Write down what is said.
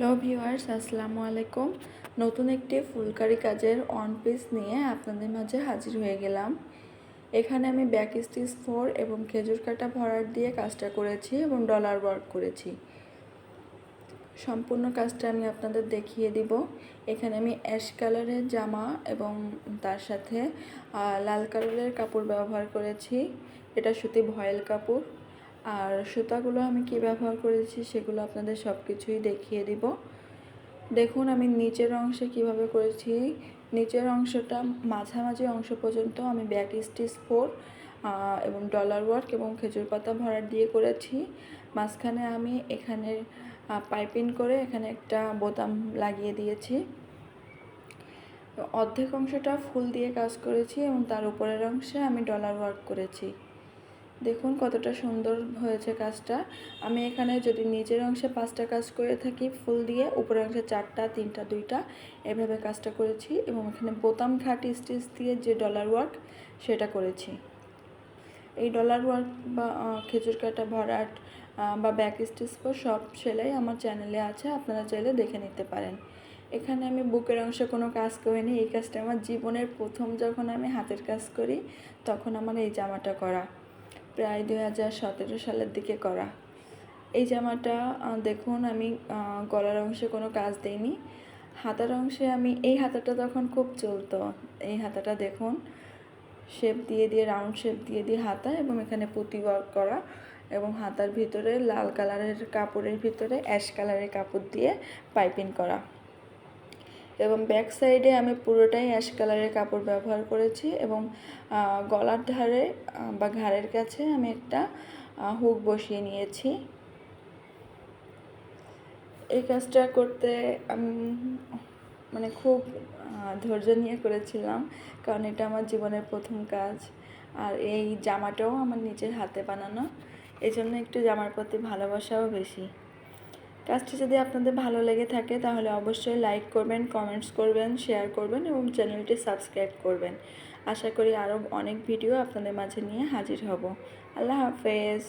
Hello viewers, আসসালামু আলাইকুম। নতুন একটি ফুলকারি কাজের অন পিস নিয়ে আপনাদের মাঝে হাজির হয়ে গেলাম। এখানে আমি ব্যাক স্টিচ ফোর এবং খেজুর কাটা ভরাট দিয়ে কাজটা করেছি এবং ডলার ওয়ার্ক করেছি। সম্পূর্ণ কাজটা আমি আপনাদের দেখিয়ে দিব। এখানে আমি অ্যাশ কালারের জামা এবং তার সাথে লাল কালারের কাপড় ব্যবহার করেছি। এটা সুতি ভয়েল কাপড়। আর সুতাগুলো আমি কি ব্যবহার করেছি সেগুলো আপনাদের সব কিছুই দেখিয়ে দিব। দেখুন, আমি নিচের অংশে কীভাবে করেছি। নিচের অংশটা মাঝামাঝি অংশ পর্যন্ত আমি ব্যাক স্টিচ ফোর এবং ডলার ওয়ার্ক এবং খেজুর পাতা ভরাট দিয়ে করেছি। মাঝখানে আমি এখানে পাইপিং করে এখানে একটা বোতাম লাগিয়ে দিয়েছি। অর্ধেক অংশটা ফুল দিয়ে কাজ করেছি এবং তার উপরের অংশে আমি ডলার ওয়ার্ক করেছি। দেখুন কতটা সুন্দর হয়েছে কাজটা। আমি এখানে যদি নিচের অংশে পাঁচটা কাজ করে থাকি, ফুল দিয়ে উপরের অংশে চারটা, তিনটা, দুইটা, এভাবে কাজটা করেছি এবং এখানে বোতাম ঘাটি স্টিচ দিয়ে যে ডলার ওয়ার্ক সেটা করেছি। এই ডলার ওয়ার্ক বা খেজুর কাটা ভরাট বা ব্যাক স্টিচ সব সেলাই আমার চ্যানেলে আছে, আপনারা চাইলে দেখে নিতে পারেন। এখানে আমি বুকের অংশে কোনো কাজ করিনি, এই কাজটা আমার জীবনের প্রথম যখন আমি হাতের কাজ করি, তখন আমার এই জামাটা করা। প্রায় দুই হাজার সতেরো সালের দিকে করা। এই জামাটা দেখুন, আমি গলার অংশে কোনো কাজ দিইনি। হাতার অংশে আমি, এই হাতাটা তখন খুব চলতো। এই হাতাটা দেখুন শেপ দিয়ে দিয়ে রাউন্ড শেপ দিয়ে দিয়ে হাতা এবং এখানে পুঁতি ওয়ার্ক করা এবং হাতার ভিতরে লাল কালারের কাপড়ের ভিতরে অ্যাশ কালারের কাপড় দিয়ে পাইপিং করা। এবং ব্যাক সাইডে আমি পুরোটাই অ্যাশ কালারের কাপড় ব্যবহার করেছি এবং গলার ধারে বা ঘাড়ের কাছে আমি একটা হুক বসিয়ে নিয়েছি। এই কাজটা করতে আমি মানে খুব ধৈর্য নিয়ে করেছিলাম কারণ এটা আমার জীবনের প্রথম কাজ। আর এই জামাটাও আমার নিজের হাতে বানানো। এই জন্য একটু জামার প্রতি ভালোবাসাও বেশি। কাজটি যদি আপনাদের ভালো লেগে থাকে, তাহলে অবশ্যই লাইক করবেন কমেন্টস করবেন শেয়ার করবেন এবং চ্যানেলটি সাবস্ক্রাইব করবেন। আশা করি আরও অনেক ভিডিও আপনাদের মাঝে নিয়ে হাজির হব। আল্লাহ হাফেজ।